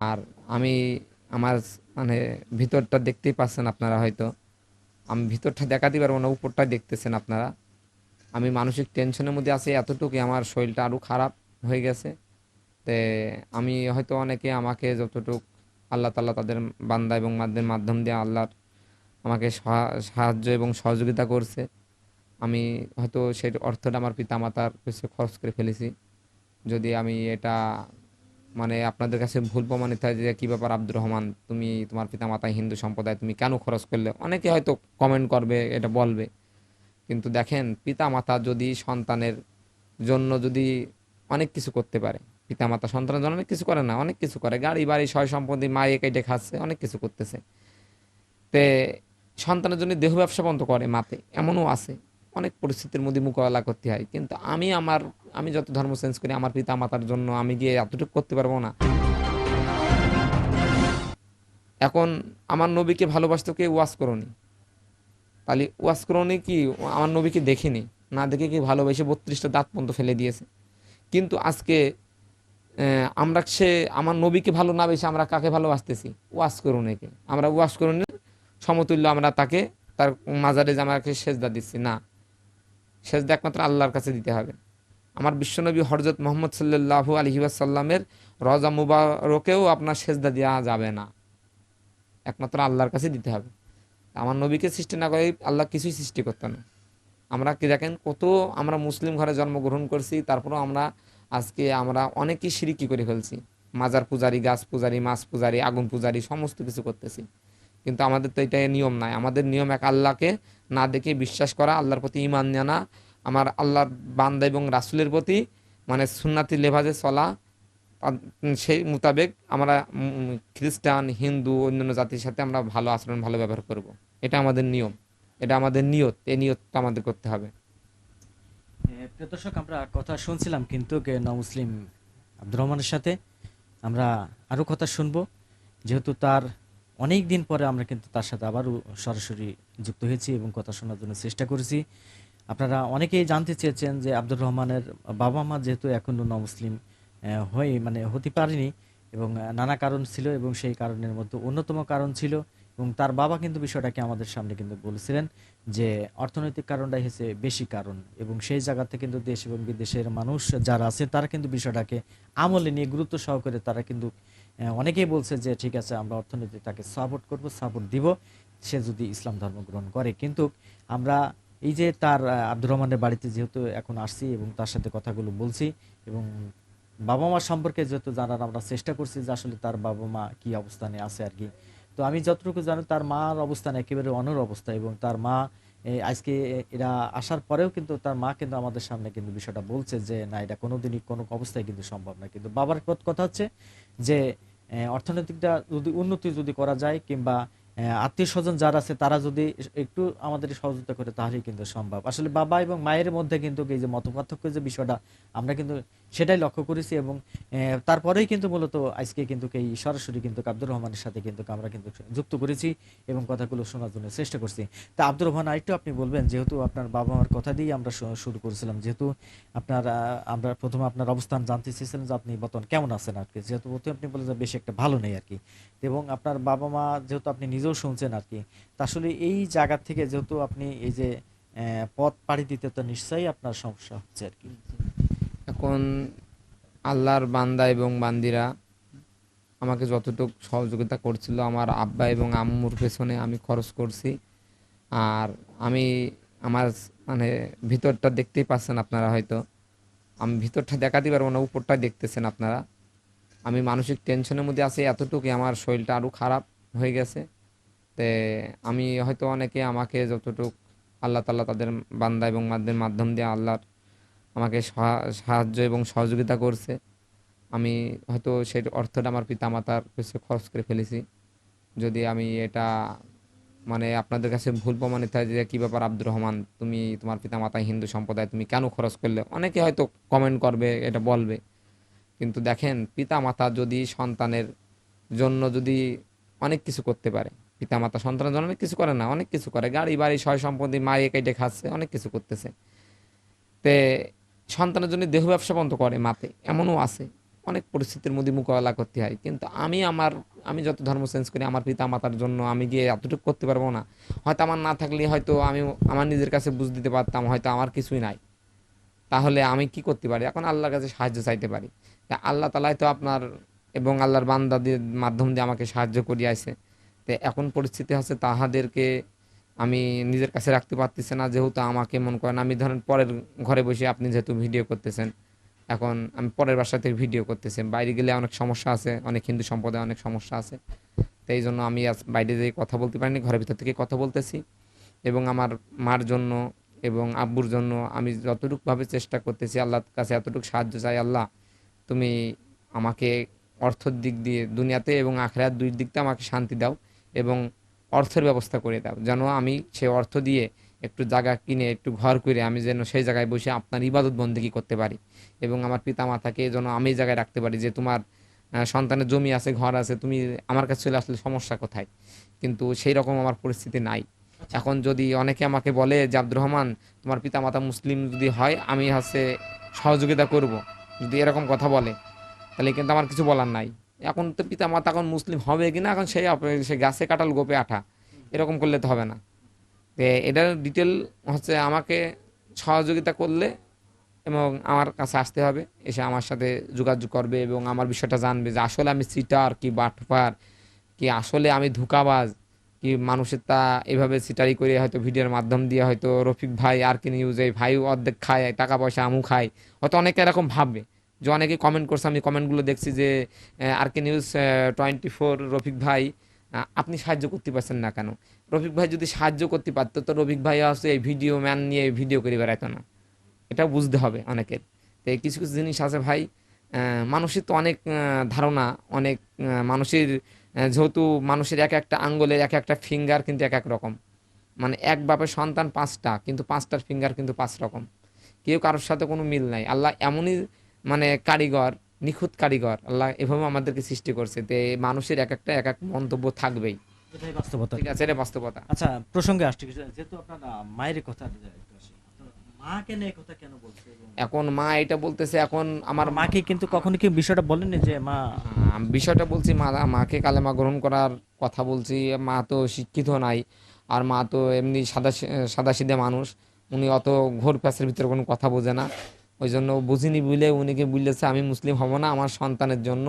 আর আমি আমার মানে ভিতরটা দেখতেই পাচ্ছেন আপনারা হয়তো। আমি ভিতরটা দেখাতে পারব না উপরটা দেখতেছেন আপনারা। আমি মানসিক টেনশনের মধ্যে আছি এতটুকু আমার শরীরটা আরও খারাপ হয়ে গেছে। তে আমি হয়তো অনেকে আমাকে যতটুক আল্লাহ তাল্লাহ তাদের বান্দা এবং মাদের মাধ্যম দিয়ে আল্লাহর আমাকে সহা- সাহায্য এবং সহযোগিতা করছে। আমি হয়তো সেই অর্থটা আমার পিতামাতার কাছে খরচ করে ফেলেছি। যদি আমি এটা মানে আপনাদের কাছে ভুল প্রমাণিত হয় যে, কী ব্যাপার আব্দুর রহমান? তুমি, তোমার পিতামাতা হিন্দু সম্প্রদায়, তুমি কেন খরচ করলে? অনেকে হয়তো কমেন্ট করবে, এটা বলবে। কিন্তু দেখেন, পিতামাতা যদি সন্তানের জন্য যদি অনেক কিছু করতে পারে, পিতামাতা সন্তানের জন্য অনেক কিছু করে না, অনেক কিছু করে। গাড়ি, বাড়ি, সয় সম্পত্তি, মায়ে কেটে খাচ্ছে, অনেক কিছু করতেছে। তে সন্তানের জন্য দেহ ব্যবসা বন্ধ করে মাতে, এমনও আছে। অনেক পরিস্থিতির মধ্যে মোকাবেলা করতে হয়। কিন্তু আমি আমার, আমি যত ধর্ম চেঞ্জ করি, আমার পিতা মাতার জন্য আমি গিয়ে এতটুকু করতে পারব না। এখন আমার নবীকে ভালোবাসতে কে ওয়াজ করনি। তাহলে ওয়াজ করনি কি? আমার নবীকে দেখিনি। না দেখে কি ভালোবেসে বত্রিশটা দাঁত পর্যন্ত ফেলে দিয়েছে। কিন্তু আজকে আমরা সে, আমার নবীকে ভালো না বেশি আমরা কাকে ভালোবাসতেছি? ওয়াশ করুন একে আমরা ওয়াশ করুন সমতুল্য আমরা তাকে, তার মাজারে যে জামাকে সেজদা দিচ্ছি। না সেজদা একমাত্র আল্লাহর কাছে দিতে হবে। আমার বিশ্বনবী হরজত মোহাম্মদ সাল্লাহু আলহিবাসাল্লামের রজা মুবারকেও আপনার সেজদা দেওয়া যাবে না। একমাত্র আল্লাহর কাছে দিতে হবে। আমার নবীকে সৃষ্টি না করে আল্লাহ কিছুই সৃষ্টি করতে না। আমরা কি দেখেন কত আমরা মুসলিম ঘরে জন্মগ্রহণ করছি, তারপরেও আমরা আজকে আমরা অনেকেই সিরিকি করে ফেলছি। মাজার পূজারি, গাছ পূজারি, মাছ পূজারি, আগুন পূজারি, সমস্ত কিছু করতেছি। কিন্তু আমাদের তো এটা নিয়ম নাই। আমাদের নিয়ম এক আল্লাহকে না দেখে বিশ্বাস করা, আল্লাহর প্রতি ইমান জানা আমার আল্লাহর বান্দা এবং রাসুলের প্রতি মানে সুন্নাতি লেভাজে চলা সেই মোতাবেক আমরা খ্রিস্টান, হিন্দু, অন্যান্য জাতির সাথে আমরা ভালো আচরণ, ভালো ব্যবহার করব। এটা আমাদের নিয়ম। এটা আমাদের নিয়ত। এই নিয়তটা আমাদের করতে হবে। দর্শক, আমরা কথা শুনছিলাম কিন্তু ন মুসলিম আব্দুর রহমানের সাথে। আমরা আরও কথা শুনব। যেহেতু তার অনেক দিন পরে আমরা কিন্তু তার সাথে আবারও সরাসরি যুক্ত হয়েছি এবং কথা শোনার জন্য চেষ্টা করেছি। আপনারা অনেকেই জানতে চেয়েছেন যে আব্দুর রহমানের বাবা মা যেহেতু এখনও ন মুসলিম হয়ে মানে হতে পারেনি এবং নানা কারণ ছিল এবং সেই কারণের মধ্যে অন্যতম কারণ ছিল এবং তার বাবা কিন্তু বিষয়টাকে আমাদের সামনে কিন্তু বলেছিলেন যে অর্থনৈতিক কারণটাই হচ্ছে বেশি কারণ এবং সেই জায়গাতে কিন্তু দেশ এবং বিদেশের মানুষ যারা আছে তারা কিন্তু বিষয়টাকে আমলে নিয়ে গুরুত্ব সহকারে তারা কিন্তু অনেকেই বলছে যে, ঠিক আছে, আমরা অর্থনীতি তাকে সাপোর্ট করব সাপোর্ট দিব। সে যদি ইসলাম ধর্ম গ্রহণ করে। কিন্তু আমরা এই যে তার আব্দুর রহমানের বাড়িতে যেহেতু এখন আসছি এবং তার সাথে কথাগুলো বলছি এবং বাবা মা সম্পর্কে যেহেতু জানার আমরা চেষ্টা করছি যে, আসলে তার বাবা মা কি অবস্থানে আছে আর কি। তো আমি যতটুকু জানি, তার মার অবস্থান একেবারে অনর অবস্থা এবং তার মা আজকে এরা আসার পরেও কিন্তু তার মা কিন্তু আমাদের সামনে কিন্তু বিষয়টা বলছে যে, না, এটা কোনোদিনই কোনো অবস্থায় কিন্তু সম্ভব না। কিন্তু বাবার কথা হচ্ছে যে অর্থনৈতিকটা যদি উন্নতি যদি করা যায় কিংবা আত্মীয় স্বজন যারা আছে, তারা যদি একটু আমাদের সহযোগিতা করে, তাহলেই কিন্তু সম্ভব। আসলে বাবা এবং মায়ের মধ্যে কিন্তু এই যে মতপার্থক্য যে বিষয়টা, আমরা কিন্তু সেটাই লক্ষ্য করেছি এবং তারপরেই কিন্তু মূলত আজকে কিন্তু এই সরাসরি কিন্তু আব্দুর রহমানের সাথে কিন্তু আমরা কিন্তু যুক্ত করেছি এবং কথাগুলো শোনার জন্য চেষ্টা করছি। তা আব্দুর রহমান, আরেকটু আপনি বলবেন, যেহেতু আপনার বাবা মার কথা দিয়ে আমরা শুরু করেছিলাম, যেহেতু আপনার আমরা প্রথমে আপনার অবস্থান জানতে চেয়েছিলাম যে আপনি বর্তমান কেমন আছেন আর কি? যেহেতু প্রথমে আপনি বলেন যে বেশি একটা ভালো নেই আর কি। এবং আপনার বাবা মা, যেহেতু আপনি নিজেও শুনছেন আর কি। আসলে এই জায়গা থেকে যেহেতু আপনি এই যে পথ পাড়ি দিতে, তো নিশ্চয়ই আপনার সমস্যা হচ্ছে আর কি। এখন আল্লাহর বান্দা এবং বান্দিরা আমাকে যতটুকু সহযোগিতা করছিল, আমার আব্বা এবং আম্মুর পেছনে আমি খরচ করছি। আর আমি আমার মানে ভিতরটা দেখতেই পাচ্ছেন আপনারা হয়তো। আমি ভিতরটা দেখাতে পারব না উপরটা দেখতেছেন আপনারা। আমি মানসিক টেনশনের মধ্যে আছি, এতটুকুই আমার শরীরটা আরও খারাপ হয়ে গেছে। তে আমি হয়তো অনেকে আমাকে যতটুকু আল্লাহ তাল্লাহ তাদের বান্দা এবং মাদের মাধ্যম দিয়ে আল্লাহর আমাকে সহা- সাহায্য এবং সহযোগিতা করছে। আমি হয়তো সেই অর্থটা আমার পিতামাতার কাছে খরচ করে ফেলেছি। যদি আমি এটা মানে আপনাদের কাছে ভুল প্রমাণিত হয় যে কী ব্যাপার আব্দুর রহমান, তুমি তোমার পিতামাতা হিন্দু সম্প্রদায়, তুমি কেন খরচ করলে? অনেকে হয়তো কমেন্ট করবে, এটা বলবে। কিন্তু দেখেন, পিতামাতা যদি সন্তানের জন্য যদি অনেক কিছু করতে পারে পিতামাতা সন্তানের জন্য অনেক কিছু করে না, অনেক কিছু করে। গাড়ি, বাড়ি, সয় সম্পত্তি মায়ে কেটে খাচ্ছে, অনেক কিছু করতেছে। তে সন্তানের জন্য দেহ ব্যবসা বন্ধ করে মাতে, এমনও আছে। অনেক পরিস্থিতির মধ্যে মোকাবেলা করতে হয়। কিন্তু আমি আমার, আমি যত ধর্ম চেঞ্জ করি, আমার পিতা মাতার জন্য আমি গিয়ে এতটুকু করতে পারব না। হয়তো আমার না থাকলে হয়তো আমি, আমার নিজের কাছে বুঝ দিতে পারতাম, হয়তো আমার কিছুই নাই। তাহলে আমি কি করতে পারি? এখন আল্লাহর কাছে সাহায্য চাইতে পারি। তা আল্লাহ তালাই তো আপনার এবং আল্লাহর বান্দাদের মাধ্যম দিয়ে আমাকে সাহায্য করিয়াছে। তো এখন পরিস্থিতি হচ্ছে তাহাদেরকে আমি নিজের কাছে রাখতে পারতেছি না, যেহেতু আমাকে মন করেন আমি ধরেন পরের ঘরে বসে আপনি যেহেতু ভিডিও করতেছেন, এখন আমি পরের বাসা থেকে ভিডিও করতেছি, বাইরে গেলে অনেক সমস্যা আছে, অনেক হিন্দু সম্প্রদায় অনেক সমস্যা আছে, তো এই জন্য আমি আজ বাইরে যেয়ে কথা বলতে পারিনি, ঘরের ভিতর থেকে কথা বলতেছি এবং আমার মার জন্য এবং আব্বুর জন্য আমি যতটুকুভাবে চেষ্টা করতেছি, আল্লাহর কাছে এতটুকু সাহায্য চাই, আল্লাহ তুমি আমাকে অর্থের দিক দিয়ে, দুনিয়াতে এবং আখেরাত দুই দিক দিয়ে আমাকে শান্তি দাও। এবং অর্থের ব্যবস্থা করে দাও। যেন আমি সে অর্থ দিয়ে একটু জায়গা কিনে, একটু ঘর করে আমি যেন সেই জায়গায় বসে আপনার ইবাদত বন্দেগী করতে পারি এবং আমার পিতা মাতাকে যেন আমি জায়গায় রাখতে পারি যে তোমার সন্তানের জমি আছে, ঘর আছে, তুমি আমার কাছে চলে আসলে সমস্যা কোথায়? কিন্তু সেই রকম আমার পরিস্থিতি নাই। এখন যদি অনেকে আমাকে বলে যে, আব্দুর রহমান, তোমার পিতা মাতা মুসলিম যদি হয়, আমি হচ্ছে সহযোগিতা করব। যদি এরকম কথা বলে, তাহলে কিন্তু আমার কিছু বলার নাই। এখন তো পিতা মাতা এখন মুসলিম হবে কিনা এখন সেই সে গাছে কাটাল গোপে আঠা। এরকম করলে তো হবে না। এটার ডিটেল হচ্ছে আমাকে সহযোগিতা করলে এবং আমার কাছে আসতে হবে, এসে আমার সাথে যোগাযোগ করবে এবং আমার বিষয়টা জানবে যে আসলে আমি সিটার কি বাটপার, কি আসলে আমি ধোকাবাজ, কি মানুষের তা এভাবে সিটারি করে হয়তো ভিডিওর মাধ্যম দিয়ে হয়তো রফিক ভাই আর কি নিউজ এই ভাই অর্ধেক খায়, টাকা পয়সা আমু খায়। হয়তো অনেকে এরকম ভাববে যে অনেকে কমেন্ট করছে, আমি কমেন্টগুলো দেখছি যে R K news twenty four Rafiq ভাই আপনি সাহায্য করতে পারছেন না কেন? রফিক ভাই যদি সাহায্য করতে পারতো, তো রফিক ভাই আসে এই ভিডিও ম্যান নিয়ে ভিডিও করে বেড়াইতো না। এটাও বুঝতে হবে অনেকের। তো কিছু কিছু জিনিস আছে ভাই মানুষের তো অনেক ধারণা, অনেক মানুষের যেহেতু মানুষের এক একটা আঙ্গুলের এক একটা ফিঙ্গার কিন্তু এক এক রকম। মানে এক বাপের সন্তান পাঁচটা, কিন্তু পাঁচটার ফিঙ্গার কিন্তু পাঁচ রকম। কেউ কারোর সাথে কোনো মিল নাই। আল্লাহ এমনই মানে কারিগর নিখুঁত কারিগর আল্লাহ এভাবে আমাদেরকে সৃষ্টি করছে তে মানুষের এক একটা এক এক মন্তব্য থাকবেই। এটাই বাস্তবতা। ঠিক আছে এটা বাস্তবতা। আচ্ছা প্রসঙ্গে আসছে যেহেতু আপনার মায়ের কথা একটু আসি। আপনার মা কেন এই কথা কেন বলছে? এবং এখন মা এটা বলতেছে এখন আমার মাকে কিন্তু কখনো কি বিষয়টা বলেননি যে মা বিষয়টা বলছি মা মাকে কালেমা গ্রহণ করার কথা বলছি মা তো শিক্ষিত নাই আর মা তো এমনি সাদা সাদা মানুষ উনি অত ঘোর প্যাসের ভিতরে কোনো কথা বোঝে না। ওই জন্য বুঝিনি বুঝলে উনিকে বললেছে, আমি মুসলিম হব না, আমার সন্তানের জন্য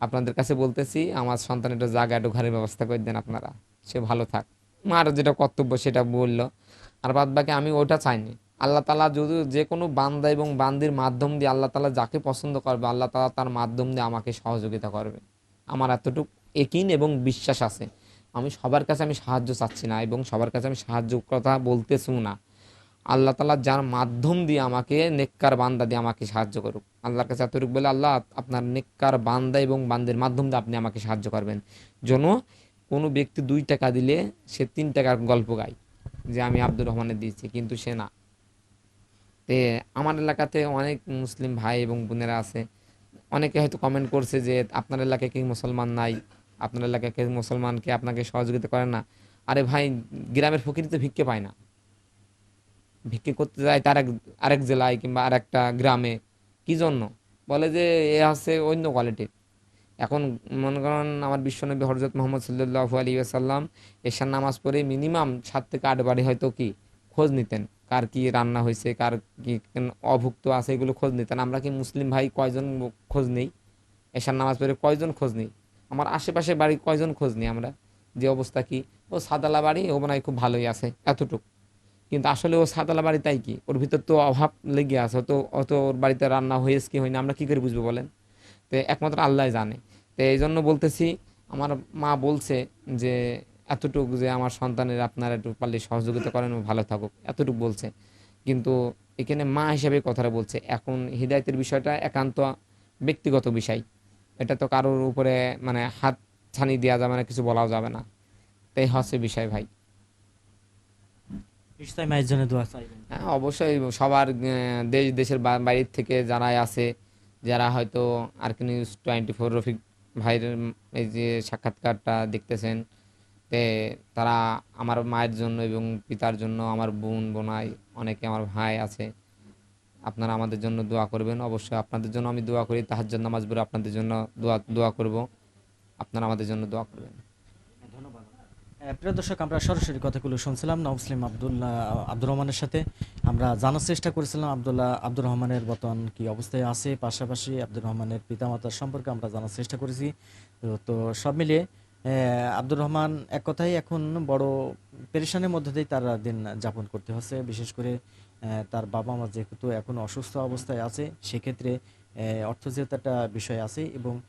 আপনাদের কাছে বলতেছি, আমার সন্তানের একটা জায়গা, একটু ঘরের ব্যবস্থা করে দেন আপনারা, সে ভালো থাক। মার যেটা কর্তব্য সেটা বলল। আর বাদ বাকি আমি ওটা চাইনি। আল্লাহ তালা যদি যে কোনো বান্দা এবং বান্দির মাধ্যম দিয়ে আল্লাহ তালা যাকে পছন্দ করবে, আল্লাহ তালা তার মাধ্যম দিয়ে আমাকে সহযোগিতা করবে। আমার এতটুকু একিন এবং বিশ্বাস আছে। আমি সবার কাছে আমি সাহায্য চাচ্ছি না এবং সবার কাছে আমি সাহায্য কথা বলতেছিও না। আল্লাহ তালা যার মাধ্যম দিয়ে আমাকে, নেককার বান্দা দিয়ে আমাকে সাহায্য করুক। আল্লাহর কাছে এতটুকু বলে আল্লাহ, আপনার নেককার বান্দা এবং বান্দের মাধ্যম দিয়ে আপনি আমাকে সাহায্য করবেন। যেন কোনো ব্যক্তি দুই টাকা দিলে সে তিন টাকার গল্প গায়, যে আমি আব্দুর রহমানের দিয়েছি, কিন্তু সে না। তে আমার এলাকাতে অনেক মুসলিম ভাই এবং বোনেরা আছে। অনেকে হয়তো কমেন্ট করছে যে, আপনার এলাকায় কি মুসলমান নাই, আপনার এলাকায় কি মুসলমানকে আপনাকে সহযোগিতা করে না। আরে ভাই, গ্রামের ফকির তো ভিক্ষে পায় না। ভিক্ষে করতে যায় তার এক, আরেক জেলায় কিংবা আরেকটা গ্রামে। কি জন্য? বলে যে এ হচ্ছে অন্য কোয়ালিটির। এখন মনে করেন আমার বিশ্বনবী হরজত মোহাম্মদ সাল্লাহু আলী আসাল্লাম এশার নামাজ পড়ে মিনিমাম সাত থেকে আট বাড়ি হয়তো কি খোঁজ নিতেন। কার কি রান্না হয়েছে, কার কি অভুক্ত আছে এগুলো খোঁজ নিতেন। আমরা কি মুসলিম ভাই কয়জন খোঁজ নেই? এশার নামাজ পড়ে কয়জন খোঁজ নেই? আমার আশেপাশে বাড়ি কয়জন খোঁজ নেই আমরা? যে অবস্থা কি? ও সাদালা বাড়ি, ও মনে হয় খুব ভালোই আছে, এতটুকু। কিন্তু আসলে ও সাদালা বাড়ি তাই কি? ওর ভিতর তো অভাব লেগে আছে তো অত ওর বাড়িতে রান্না হয়েছে কি হয়নি আমরা কি করে বুঝব বলেন? তো একমাত্র আল্লাহ জানে। তো এই জন্য বলতেছি, আমার মা বলছে যে, এতটুকু যে আমার সন্তানের আপনারা একটু পারলে সহযোগিতা করেন ও ভালো থাকুক। এতটুকু বলছে। কিন্তু এখানে মা হিসেবে কথাটা বলছে। এখন হৃদায়তের বিষয়টা একান্ত ব্যক্তিগত বিষয়। এটা তো কারোর উপরে মানে হাত ছানি দেওয়া যাবে না, কিছু বলাও যাবে না। তাই হচ্ছে বিষয় ভাই। জন্য হ্যাঁ অবশ্যই সবার দেশ, দেশের বাইরের থেকে যারাই আছে, যারা হয়তো আর কি নিউজ টোয়েন্টি ফোর রফিক ভাইয়ের এই যে সাক্ষাৎকারটা দেখতেছেন, তে তারা আমার মায়ের জন্য এবং পিতার জন্য আমার বোন, বোনাই, অনেকে আমার ভাই আছে, আপনারা আমাদের জন্য দোয়া করবেন। অবশ্যই আপনাদের জন্য আমি দোয়া করি, তাহাজ্জুদ নামাজ পড়ে আপনাদের জন্য দোয়া দোয়া করব। আপনারা আমাদের জন্য দোয়া করবেন। প্রিয় দর্শক, আমরা সরাসরি কথাগুলো শুনছিলাম নমসলিম আব্দুল্লাহ, আব্দুর রহমানের সাথে। আমরা জানার চেষ্টা করেছিলাম আবদুল্লাহ, আব্দুর রহমানের বর্তমান কি অবস্থায় আছে, পাশাপাশি আব্দুর রহমানের পিতামাতার সম্পর্কে আমরা জানার চেষ্টা করেছি। তো- সব মিলিয়ে আব্দুর রহমান এক কথাই এখন বড় পেরেশানের মধ্যে দিয়ে তার দিন যাপন করতে হচ্ছে। বিশেষ করে তার বাবা মা যেহেতু এখন অসুস্থ অবস্থায় আছে, সেক্ষেত্রে অর্থ একটা বিষয় আছে এবং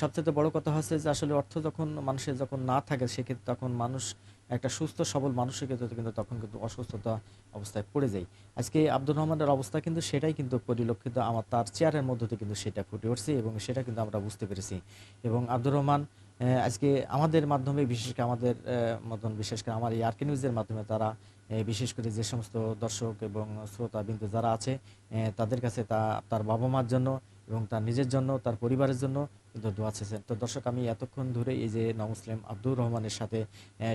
সবচেয়ে বড় কথা হচ্ছে যে আসলে অর্থ যখন মানুষের যখন না থাকে, সেক্ষেত্রে তখন মানুষ একটা সুস্থ, সবল মানুষের ক্ষেত্রে কিন্তু তখন কিন্তু অসুস্থতা অবস্থায় পড়ে যায়। আজকে আব্দুর রহমানের অবস্থা কিন্তু সেটাই কিন্তু পরিলক্ষিত, আমার তার চেয়ারের মধ্যে কিন্তু সেটা ফুটে উঠছে এবং সেটা কিন্তু আমরা বুঝতে পেরেছি। এবং আব্দুর রহমান আজকে আমাদের মাধ্যমে, বিশেষ করে আমাদের মতন বিশেষ করে আমার এই আরকে নিউজের মাধ্যমে তারা বিশেষ করে যে সমস্ত দর্শক এবং শ্রোতা বিন্দু যারা আছে তাদের কাছে তা, তার বাবা মার জন্য এবং তার নিজের জন্য, তার পরিবারের জন্য দোয়া চেয়েছেন তো দর্শক, আমি এতক্ষণ ধরে এই যে নমুসলিম আব্দুর রহমানের সাথে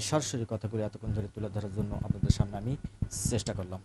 সরাসরি কথাগুলি এতক্ষণ ধরে তুলে ধরার জন্য আপনাদের সামনে আমি চেষ্টা করলাম।